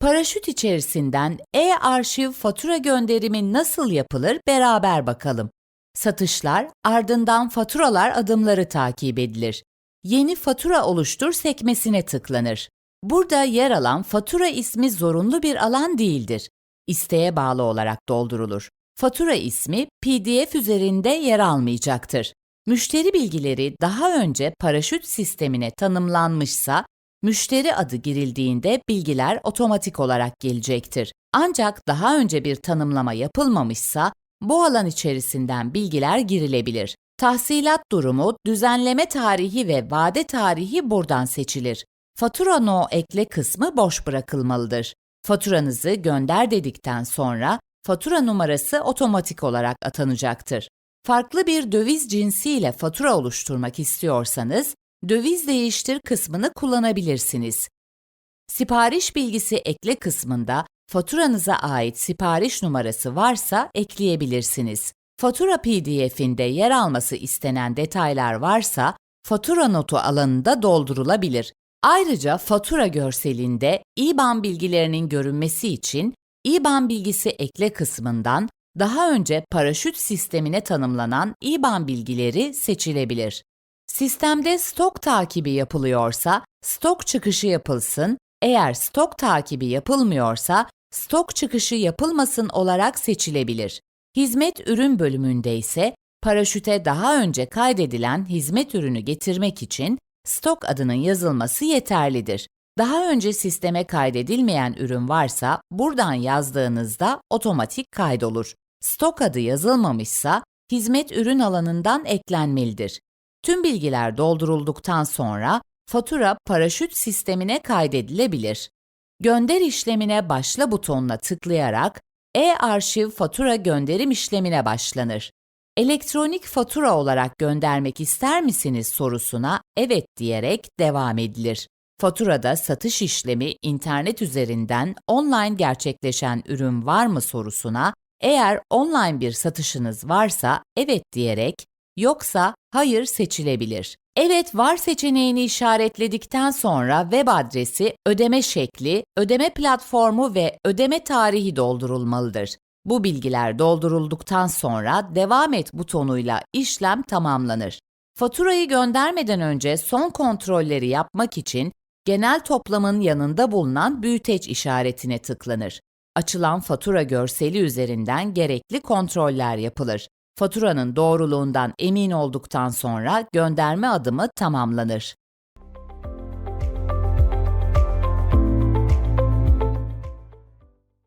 Paraşüt içerisinden e-arşiv fatura gönderimi nasıl yapılır beraber bakalım. Satışlar, ardından faturalar adımları takip edilir. Yeni fatura oluştur sekmesine tıklanır. Burada yer alan fatura ismi zorunlu bir alan değildir. İsteğe bağlı olarak doldurulur. Fatura ismi PDF üzerinde yer almayacaktır. Müşteri bilgileri daha önce paraşüt sistemine tanımlanmışsa, müşteri adı girildiğinde bilgiler otomatik olarak gelecektir. Ancak daha önce bir tanımlama yapılmamışsa, bu alan içerisinden bilgiler girilebilir. Tahsilat durumu, düzenleme tarihi ve vade tarihi buradan seçilir. Fatura no ekle kısmı boş bırakılmalıdır. Faturanızı gönder dedikten sonra fatura numarası otomatik olarak atanacaktır. Farklı bir döviz cinsiyle fatura oluşturmak istiyorsanız, döviz değiştir kısmını kullanabilirsiniz. Sipariş bilgisi ekle kısmında faturanıza ait sipariş numarası varsa ekleyebilirsiniz. Fatura PDF'inde yer alması istenen detaylar varsa fatura notu alanında doldurulabilir. Ayrıca fatura görselinde IBAN bilgilerinin görünmesi için IBAN bilgisi ekle kısmından daha önce paraşüt sistemine tanımlanan IBAN bilgileri seçilebilir. Sistemde stok takibi yapılıyorsa stok çıkışı yapılsın, eğer stok takibi yapılmıyorsa stok çıkışı yapılmasın olarak seçilebilir. Hizmet ürün bölümünde ise paraşüte daha önce kaydedilen hizmet ürünü getirmek için stok adının yazılması yeterlidir. Daha önce sisteme kaydedilmeyen ürün varsa buradan yazdığınızda otomatik kaydolur. Stok adı yazılmamışsa hizmet ürün alanından eklenmelidir. Tüm bilgiler doldurulduktan sonra fatura paraşüt sistemine kaydedilebilir. Gönder işlemine başla butonuna tıklayarak e-arşiv fatura gönderim işlemine başlanır. Elektronik fatura olarak göndermek ister misiniz sorusuna evet diyerek devam edilir. Faturada satış işlemi internet üzerinden online gerçekleşen ürün var mı sorusuna eğer online bir satışınız varsa evet diyerek yoksa hayır seçilebilir. Evet var seçeneğini işaretledikten sonra web adresi, ödeme şekli, ödeme platformu ve ödeme tarihi doldurulmalıdır. Bu bilgiler doldurulduktan sonra devam et butonuyla işlem tamamlanır. Faturayı göndermeden önce son kontrolleri yapmak için genel toplamın yanında bulunan büyüteç işaretine tıklanır. Açılan fatura görseli üzerinden gerekli kontroller yapılır. Faturanın doğruluğundan emin olduktan sonra gönderme adımı tamamlanır.